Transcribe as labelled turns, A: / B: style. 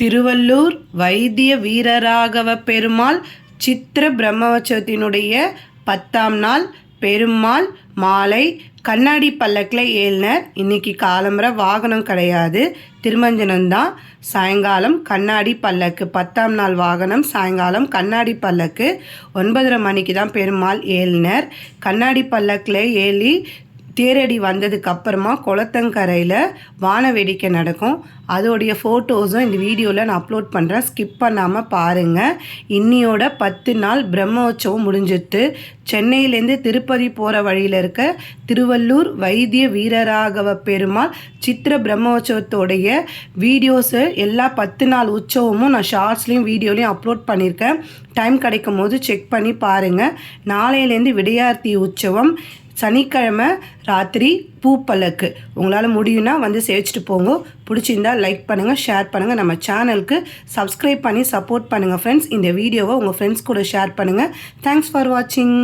A: திருவள்ளூர் வைத்திய வீரராகவ பெருமாள் சித்திர பிரம்மோற்சவத்தினுடைய பத்தாம் நாள் பெருமாள் மாலை. கண்ணாடி பல்லக்கில் ஏழ்னர் இன்னைக்கு காலம்புற வாகனம் கிடையாது. திருமஞ்சனம்தான் சாயங்காலம் கண்ணாடி பல்லக்கு. பத்தாம் நாள் வாகனம் சாயங்காலம் கண்ணாடி பல்லக்கு. ஒன்பதரை மணிக்கு தான் பெருமாள் ஏழ்னர் கண்ணாடி பல்லக்கில் ஏழி தேரடி வந்ததுக்கு அப்புறமா குளத்தங்கரையில் வான வேடிக்கை நடக்கும். அதோடைய ஃபோட்டோஸும் இந்த வீடியோவில் நான் அப்லோட் பண்ணுறேன் ஸ்கிப் பண்ணாமல் பாருங்கள் இன்னியோட பத்து நாள் பிரம்மோற்சவம் முடிஞ்சிட்டு சென்னையிலேருந்து திருப்பதி போகிற வழியில் இருக்க திருவள்ளூர் வைத்திய வீரராகவ பெருமாள் சித்திர பிரம்மோற்சவத்தோடைய வீடியோஸு எல்லா பத்து நாள் உற்சவமும் நான் ஷார்ட்ஸ்லேயும் வீடியோலையும் அப்லோட் பண்ணியிருக்கேன். டைம் கிடைக்கும் போது செக் பண்ணி பாருங்கள் நாளையிலேருந்து விடையார்த்தி உற்சவம். சனிக்கிழமை ராத்திரி பூப்பலக்கு உங்களால் முடியும்னா வந்து சேவிச்சிட்டு போங்க. பிடிச்சிருந்தா லைக் பண்ணுங்கள் ஷேர் பண்ணுங்கள் நம்ம சேனலுக்கு சப்ஸ்கிரைப் பண்ணி சப்போர்ட் பண்ணுங்கள் ஃப்ரெண்ட்ஸ் இந்த வீடியோவை உங்கள் ஃப்ரெண்ட்ஸ் கூட ஷேர் பண்ணுங்கள் தேங்க்ஸ் ஃபார் வாட்சிங்